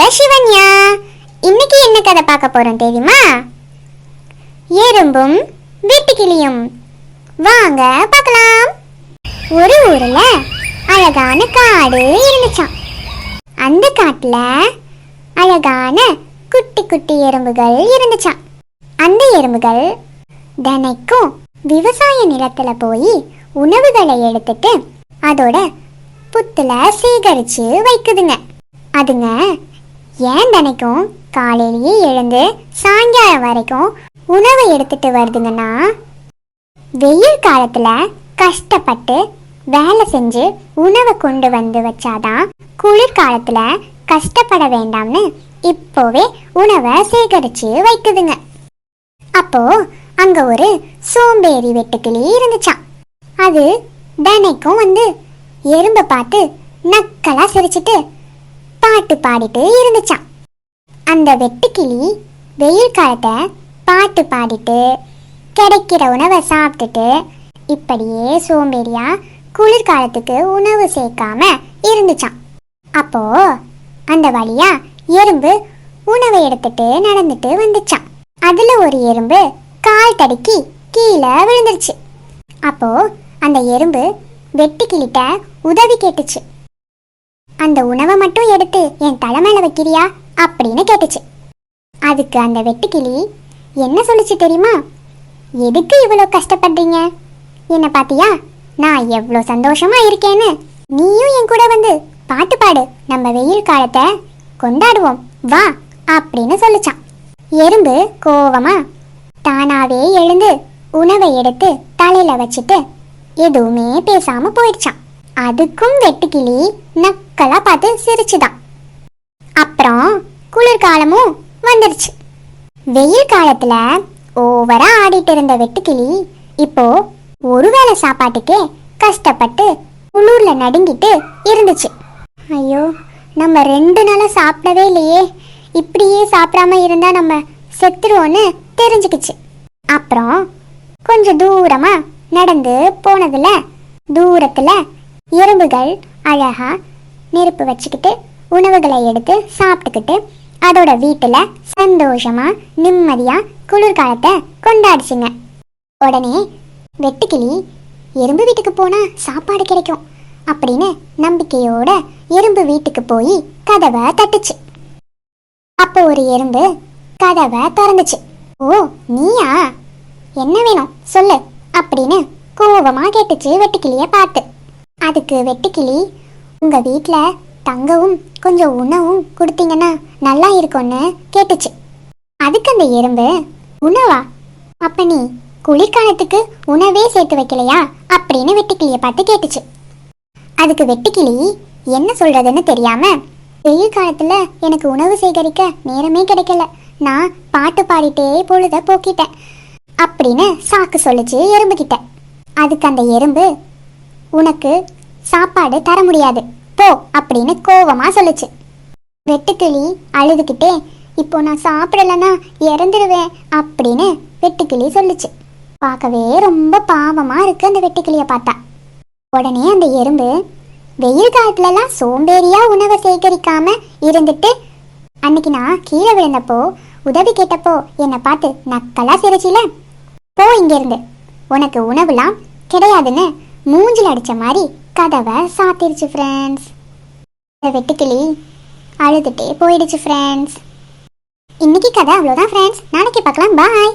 உங்க சிவன்யா. இன்னைக்கு என்ன கதை பார்க்க போறோம் தெரியுமா? எறும்பும் வெட்டுக்கிளியும். வாங்க பார்க்கலாம். ஒரு ஊர்ல அழகான காடு இருந்துச்சாம். அந்த காட்டுல அழகான குட்டி குட்டி எறும்புகள் இருந்துச்சாம். அந்த எறும்புகள் தினைக்கும் விவசாய நிலத்துல போய் உணவுகளை எடுத்துட்டு அதோட புத்துல சேகரிச்சு வைக்குதுங்க. அதுங்க ஏன் தினைக்கும் காலையிலேயே எழுந்து சாயங்காலம் வரைக்கும் உணவை எடுத்துட்டு வருதுங்கன்னா? வெயில் காலத்துல கஷ்டப்பட்டு வேலை செஞ்சு உணவை கொண்டு வந்து வச்சாதான் குளிர்காலத்துல கஷ்டப்பட வேண்டாம்னு இப்போவே உணவை சேகரிச்சு வைக்குதுங்க. அப்போ அங்க ஒரு சோம்பேறி வெட்டுக்கிளி இருந்துச்சான் அது தினைக்கும் வந்து எறும்பை பார்த்து நக்கலா சிரிச்சிட்டு பாட்டு பாடிட்டு இருந்துச்சான் அந்த வெட்டுக்கிளி வெயில் காலத்தை பாட்டு பாடிட்டு கிடைக்கிற உணவை சாப்பிட்டுட்டு இப்படியே சோம்பேறியா குளிர்காலத்துக்கு உணவு சேர்க்காம இருந்துச்சான் அப்போ அந்த வழியா எறும்பு உணவை எடுத்துட்டு நடந்துட்டு வந்துச்சான் அதுல ஒரு எறும்பு கால் தடுக்கி கீழே விழுந்துருச்சு. அப்போ அந்த எறும்பு வெட்டுக்கிளிட்ட உதவி கேட்டுச்சு. அந்த உணவை மட்டும் எடுத்து என் தலைமையில வைக்கிறியா அப்படின்னு கேட்டுச்சு. அதுக்கு அந்த வெட்டுக்கிளி என்ன சொல்லுச்சு தெரியுமா? எதுக்கு இவ்வளோ கஷ்டப்படுறீங்க? என்ன பாத்தியா? நான் எவ்வளோ சந்தோஷமா இருக்கேன்னு. நீயும் என் கூட வந்து பாட்டு பாடு. நம்ம வெயில் காலத்தை கொண்டாடுவோம். வா அப்படின்னு சொல்லிச்சான் எறும்பு கோவமா தானாவே எழுந்து உணவை எடுத்து தலையில வச்சுட்டு எதுவுமே பேசாம போயிடுச்சான் அதுக்கும் வெட்டுக்கிளி நக்கலா பார்த்து சிரிச்சுதான். அப்புறம் குளிர்காலமும் வந்துருச்சு. வெயில் காலத்துல ஓவரா ஆடிட்டு இருந்த வெட்டுக்கிளி இப்போ ஒருவேளை சாப்பாட்டுக்கே கஷ்டப்பட்டு குளிர்ல நடுங்கிட்டு இருந்துச்சு. ஐயோ நம்ம ரெண்டு நாளா சாப்பிடவே இல்லையே. இப்படியே சாப்பிடாம இருந்தா நம்ம செத்துருவோன்னு தெரிஞ்சுக்கிச்சு. அப்புறம் கொஞ்சம் தூரமா நடந்து போனதுல தூரத்துல எறும்புகள் அழகா நெருப்பு வச்சுக்கிட்டு உணவுகளை எடுத்து சாப்பிட்டுக்கிட்டு அதோட வீட்டுல சந்தோஷமா நிம்மதியா குளிர்காலத்தை கொண்டாடிச்சுங்க. உடனே வெட்டுக்கிளி எறும்பு வீட்டுக்கு போனா சாப்பாடு கிடைக்கும் அப்படின்னு நம்பிக்கையோட எறும்பு வீட்டுக்கு போய் கதவை தட்டுச்சு. அப்போ ஒரு எறும்பு கதவை திறந்துச்சு. ஓ நீயா? என்ன வேணும்? சொல்லு அப்படின்னு கோவமா கேட்டுச்சு வெட்டுக்கிளிய பார்த்து. அதுக்கு வெட்டுக்கிளி உங்க வீட்டில் தங்கவும் கொஞ்சம் உணவும் கொடுத்தீங்கன்னா நல்லா இருக்கும்னு கேட்டுச்சு. அதுக்கு அந்த எறும்பு உணவா? அப்ப நீ குளிர்காலத்துக்கு உணவே சேர்த்து வைக்கலையா? அப்படின்னு வெட்டுக்கிளிய பார்த்து கேட்டுச்சு. அதுக்கு வெட்டுக்கிளி என்ன சொல்றதுன்னு தெரியாம வெயில் காலத்துல எனக்கு உணவு சேகரிக்க நேரமே கிடைக்கல. நான் பாட்டு பாடிட்டே பொழுத போக்கிட்டேன் அப்படின்னு சாக்கு சொல்லிச்சு எறும்பு கிட்ட அதுக்கு அந்த எறும்பு உனக்கு சாப்பாடு தர முடியாது. போ அப்படின்னு கோவமா சொல்லுச்சு. வெட்டுக்கிளி அழுதுகிட்டே இப்போ நான் சாப்பிடலன்னா இறந்துடுவேன் அப்படின்னு வெட்டுக்கிளி சொல்லுச்சு. பார்க்கவே ரொம்ப பாவமா இருக்கு அந்த வெட்டுக்கிளிய பார்த்தா. உடனே அந்த எறும்பு வெயில் காலத்துலலாம் சோம்பேறியா உணவை சேகரிக்காம இருந்துட்டு அன்னைக்கு நான் கீழே விழுந்தப்போ உதவி கேட்டப்போ என்னை பார்த்து நக்கலா சிரிச்சில. போ இங்கிருந்து. உனக்கு உணவுலாம் கிடையாதுன்னு மூஞ்சில் அடிச்ச மாதிரி கதவை சாத்திருச்சு ஃப்ரெண்ட்ஸ் இந்த வெட்டுக்கிளி அழுதுட்டே போயிடுச்சு ஃப்ரெண்ட்ஸ் இன்னைக்கு கதை அவ்வளோதான் ஃப்ரெண்ட்ஸ் நாளைக்கு பார்க்கலாம். பாய்